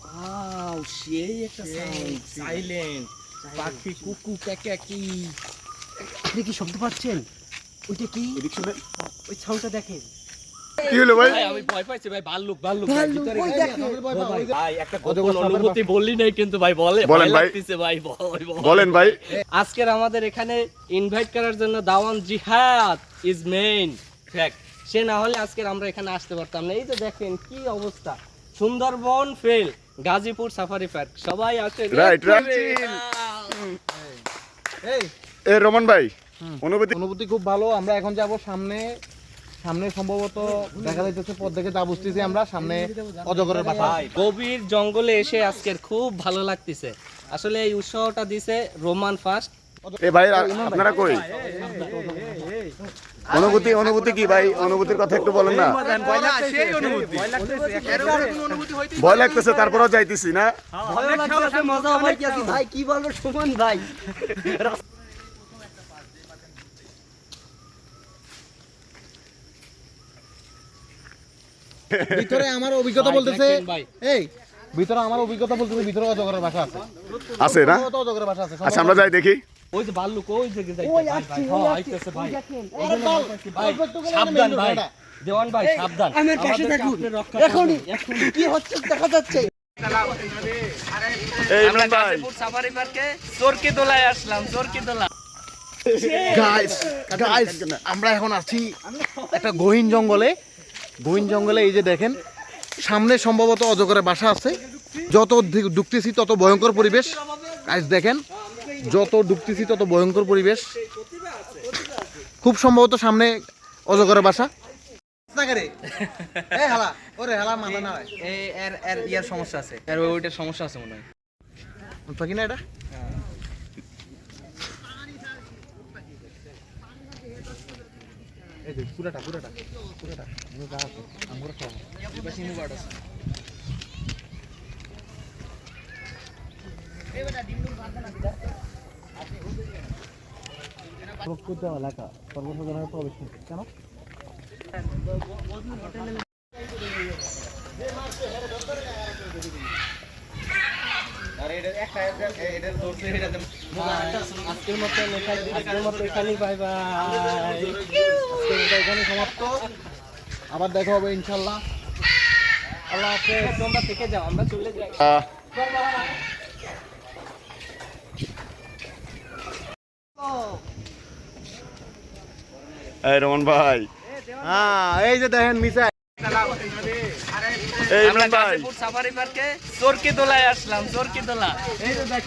Wow সেই একটা sound silent পাখি কুকু ক্যাকাকি আপনি কি শব্দ পাচ্ছেন? ওইটা কি? ওই সাউন্ডটা দেখেন। কি হলো ভাই? ভাই আমি ভয় পাইছি ভাই ভাল্লুক ভাল্লুক ভাল্লুক, ওই গেছে। ভাই, ভাই একটা গোপন অনুভূতি বললি নাই কিন্তু ভাই বলে বলেন ভাই। ভাই ভয়, ভয়। বলেন ভাই। আজকের আমাদের এখানে ইনভাইট করার জন্য দাওয়ান জিহাদ ইজ মেইন ফ্যাক্ট সে না হলে আজকে আমরা এখানে আসতে পারতাম না এই যে দেখেন কি অবস্থা Sundarban fail Gazipur safari park সবাই আসে Right, right. এই এ রমন ভাই অনুভূতি অনুভূতি খুব ভালো আমরা এখন যাব সামনে সামনে সম্ভবত দেখা যাইতেছে পথ দেখে যা বুঝতেছি আমরা সামনে অজগরের বাসা গভীর জঙ্গলে এসে আজকের খুব ভালো লাগতেছে আসলে এই উৎসাহটা দিছে রোমান ফার্স্ট এ ভাই আপনারা কই অনুভূতি অনুভূতি কি ভাই? অনুভূতির কথা একটু বলেন না। ভয় লাগতেছে তারপরেও যাইতেছি না? ভাই কি আছে ভাই? কি বলব সুমন ভাই? ভিতরে আমার অভিজ্ঞতা বলতেছে এই ভিতরে আমার অভিজ্ঞতা বলতেছে ভিতরে অজগরের বাসা আছে। আছে না? অজগরের বাসা আছে আচ্ছা আমরা যাই দেখি। ওই যে ভাল্লুক ওই যে ওই আসছে, ওই হ্যাঁ, আসছে, ভাই। আরে সাবধান ভাই। দেওয়ান ভাই সাবধান। আমার পাশে থাকুন। এখনই। কি হচ্ছে দেখা যাচ্ছে। আমরা এখন আছি একটা গহীন জঙ্গলে। গহীন জঙ্গলে এই যে দেখেন সামনে সম্ভবত অজগরের বাসা আছে। যত ঢুকতেছি তত ভয়ঙ্কর পরিবেশ। গাইস দেখেন যত ঢুকতেছি তত ভয়ঙ্কর পরিবেশ। খুব সম্ভবত সামনে অজগরের বাসা। এর এর ইয়ার সমস্যা আছে। ওইটার সমস্যা আছে মনে হয়। এটা? এই পুরাটা পুরাটা পুরাটা। আমি যা আছে আমরা খাওয়া প্রকৃত এলাকা সর্বসাধারণের প্রবেশ নিষেধ। কেন? আজকের মতো এখানে আজকের মতো এখানেই বাই বাই আজকের মতো এখানে সমাপ্ত। আবার দেখা হবে ইনশাল্লাহ আল্লাহ হাফেজ। তোমরা থেকে যাও আমরা চলে যাই। এই রমন ভাই। হ্যাঁ এই যে দেখেন মিসা এই রমন ভাই। গাজীপুর সাফারি পার্কে চরকি দোলায় আসলাম চোরকি দোলা। এই যে দেখেন।